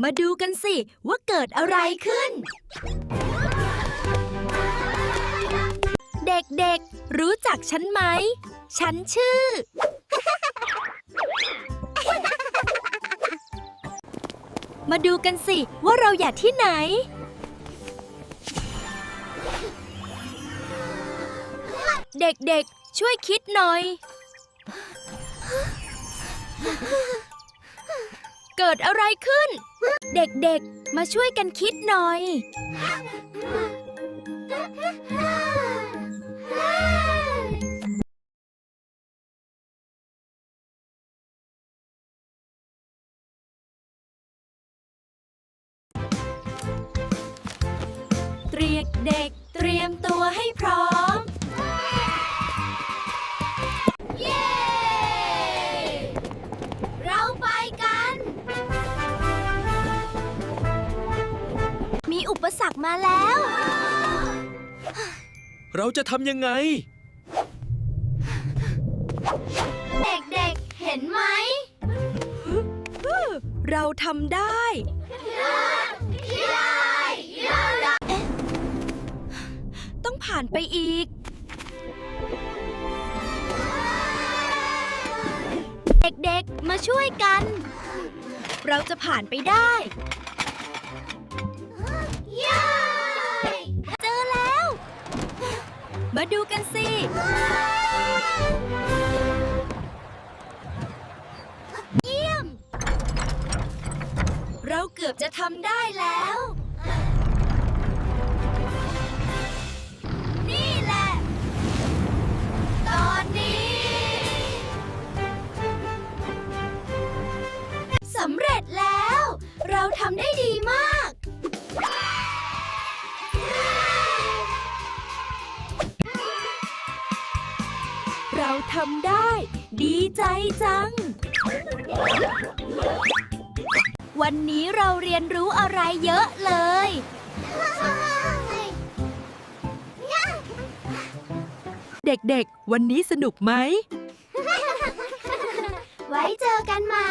มาดูกันสิว่าเกิดอะไรขึ้น เด็กๆ รู้จักฉันไหม ฉันชื่อ มาดูกันสิว่าเราอยากที่ไหน เด็กๆ ช่วยคิดหน่อย กิดอะไรขึ้น เด็กๆ มาช่วยกันคิดหน่อย เตรียมเด็กเตรียมตัวให้พร้อม อุปสรรคมาแล้ว เราจะทำยังไง เด็กๆ เห็นไหม เราทำได้ ต้องผ่านไปอีก เด็กๆ มาช่วยกัน เราจะผ่านไปได้ มาดูกันสิ เยี่ยม เราเกือบจะทำได้แล้ว นี่แหละ ตอนนี้สำเร็จแล้ว เราทำได้ดีมาก เราทำได้ ดีใจจัง วันนี้เราเรียนรู้อะไรเยอะเลย เด็กๆ วันนี้สนุกไหม ไว้เจอกันใหม่